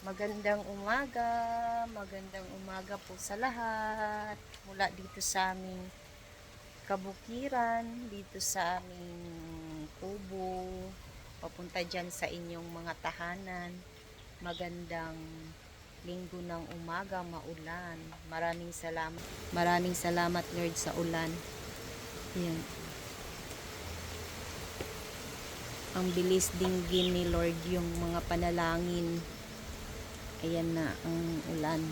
Magandang umaga, magandang umaga po sa lahat. Mula dito sa aming kabukiran, dito sa aming kubo, papunta dyan sa inyong mga tahanan. Magandang linggo ng umaga, maulan. Maraming salamat. Maraming salamat Lord sa ulan. Yan. Ang bilis dinggin ni Lord yung mga panalangin ayan na ang ulan.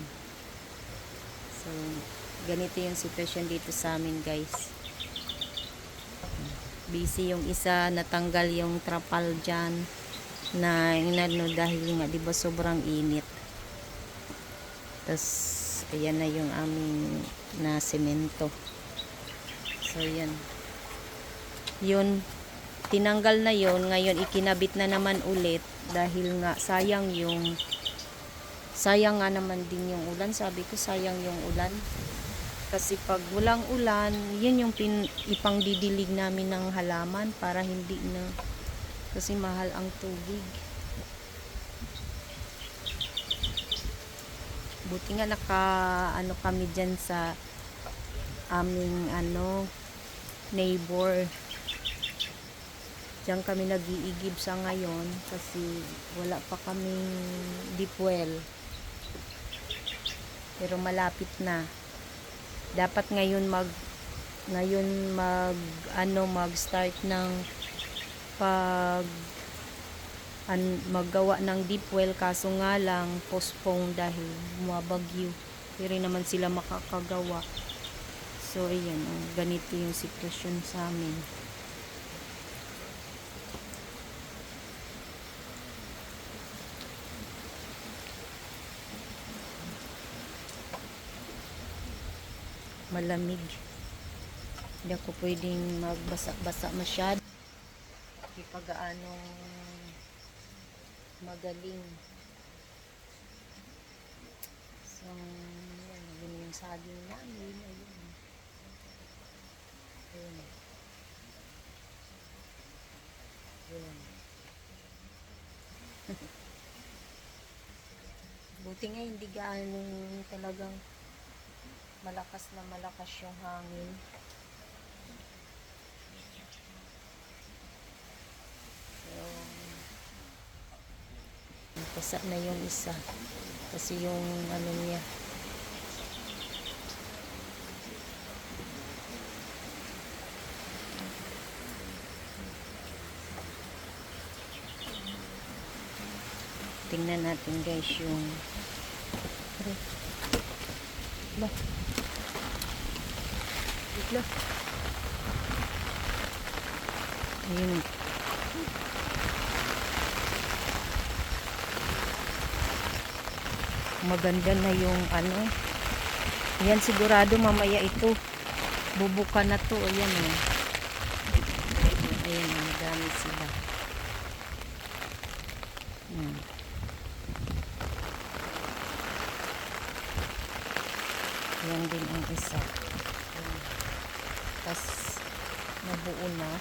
So ganito yung sitwasyon dito sa amin guys. Busy yung isa natanggal yung trapal dyan na inano dahil nga diba sobrang init. Tas ayan na yung aming na semento so yan yun. Tinanggal na yon ngayon ikinabit na naman ulit dahil nga sayang yung sayang nga naman din yung ulan. Sabi ko, sayang yung ulan. Kasi pag walang ulan, yun yung pin, ipangdidilig namin ng halaman para hindi na, kasi mahal ang tubig. Buti nga naka, ano kami dyan sa aming, ano, neighbor. Diyan kami nag-iigib sa ngayon kasi wala pa kaming deep pero malapit na. Dapat ngayon mag ngayon mag ano mag start ng pag an, maggawa ng deep well. Kaso nga lang postpone dahil bumabagyo. Pero naman sila makakagawa. So ayan ganito yung sitwasyon sa amin malamig. Hindi ako pwedeng magbasa-basa masyad. Hindi pa gaanong magaling. So, yan, yun yung saging namin. Ayun. Ayun. Ayun. Buti nga hindi gaanong talagang malakas na malakas yung hangin. So, pasa na yung isa. Kasi yung ano niya, tingnan natin guys yung Bah. Bigla. Ayun. Maganda na yung ano. Yan sigurado mamaya ito. Bubuka na to. Ayan o. Ayan o. Madami sila. Hmm. Yan din ang isa. Tapos, nabuo na.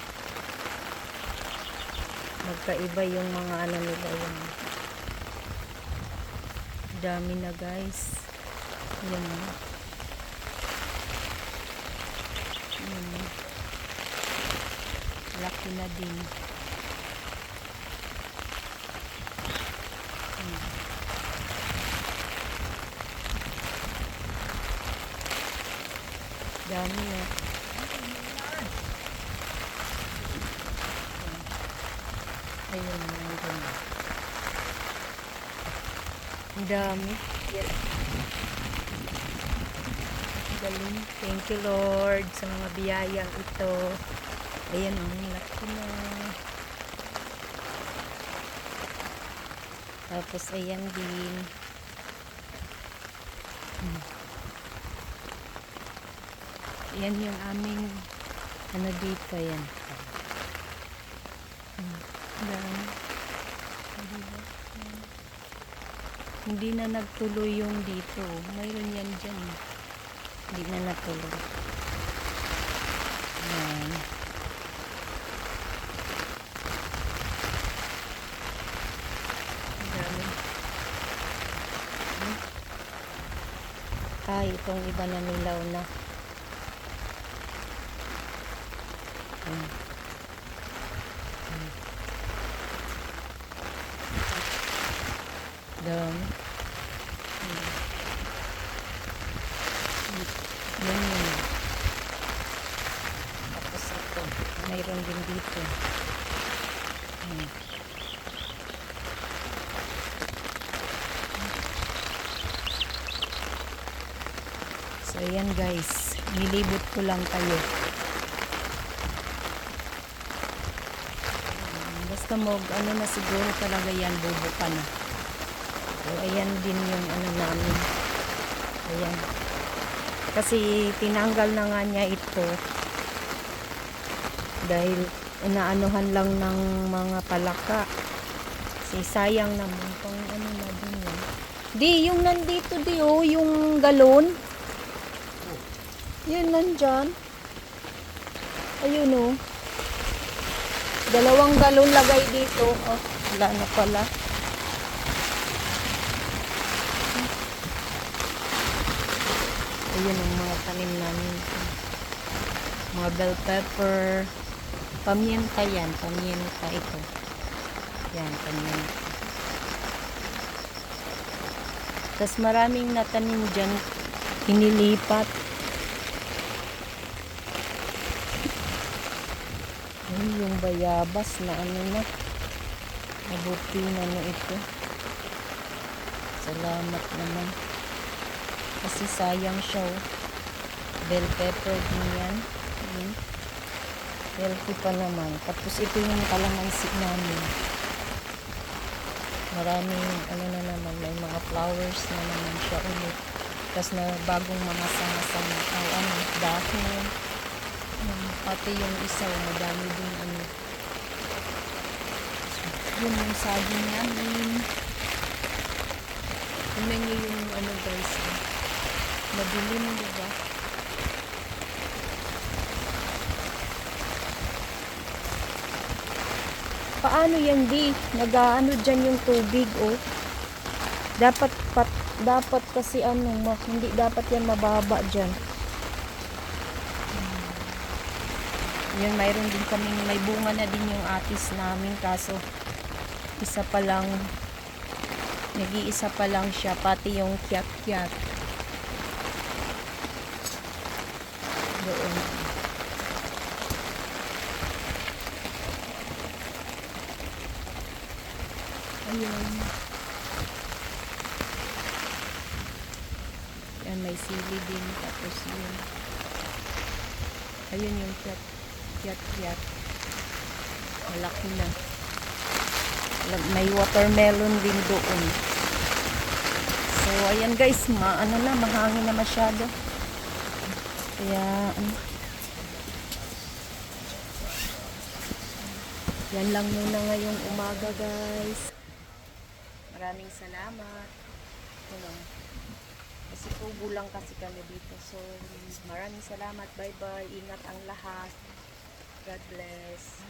Magkaiba yung mga ano nila yung dami na guys. Yan na. Yan. Laki na din. Hmm. Dami na. Ayun, nandun na. Ang dami. Yes. Galing. Thank you Lord sa mga biyayang ito. Ayan o, ang laki na. Tapos ayan din. Hmm. Yan yung aming ano dito yan. Hmm. Hindi na nagtuloy yung dito. Mayroon yan dyan. Hindi na natuloy. Ayan. Dami. Ay, itong iba na nilaw na. Ayan. Yan yun. Tapos ito, mayroon din dito. So, ayan guys. Nilibot ko lang kayo. Basta mag, ano na siguro talaga yan, bubo ka na. So, ayan din yung ano namin. Ayan. Kasi tinanggal na nga niya ito. Dahil inaanuhan lang ng mga palaka. Kasi sayang naman pang ano na din yan. Di, yung nandito di oh, yung galon. Yun nandyan. Ayun oh. Dalawang galon lagay dito. Oh, wala na pala. Ayun ang mga tanim namin. Mga bell pepper. Pamienta yan. Pamienta ito. Yan, pamienta. Tapos maraming natanim dyan. Inilipat. Ayun yung bayabas na ano na. Mabuti na no ito. Salamat naman. Kasi sayang siya oh. Bell pepper din yan. Ayun. Healthy pa naman. Tapos ito yung kalamansi namin. Maraming ano na naman. May mga flowers na naman siya ulit. Tapos na bagong mga sanga-sanga. Oh, ano, dahon. Um, pati yung isa, oh, madami din ano. Yun yung saging namin. Tingnan niyo yung ano guys. oh. Madilim, di ba? Paano yan di? Nagaano dyan yung tubig oh. Dapat pat, dapat kasi ano, ma, hindi dapat yan mababa dyan. Hmm. Yun, mayroon din kaming, may bunga na din yung atis namin kaso isa pa lang nag-iisa pa lang siya pati yung kiyak-kiyak doon ayun yan may sili din tapos yun. Ayun yung kiyak kiyak kiyak malaki na. May watermelon din doon. So ayan guys ma ano na mahangin na masyado. Kaya ano, yan lang muna ngayong umaga guys maraming salamat. Ano, kasi tubo lang kasi kami dito so maraming salamat. Bye bye ingat ang lahat. God bless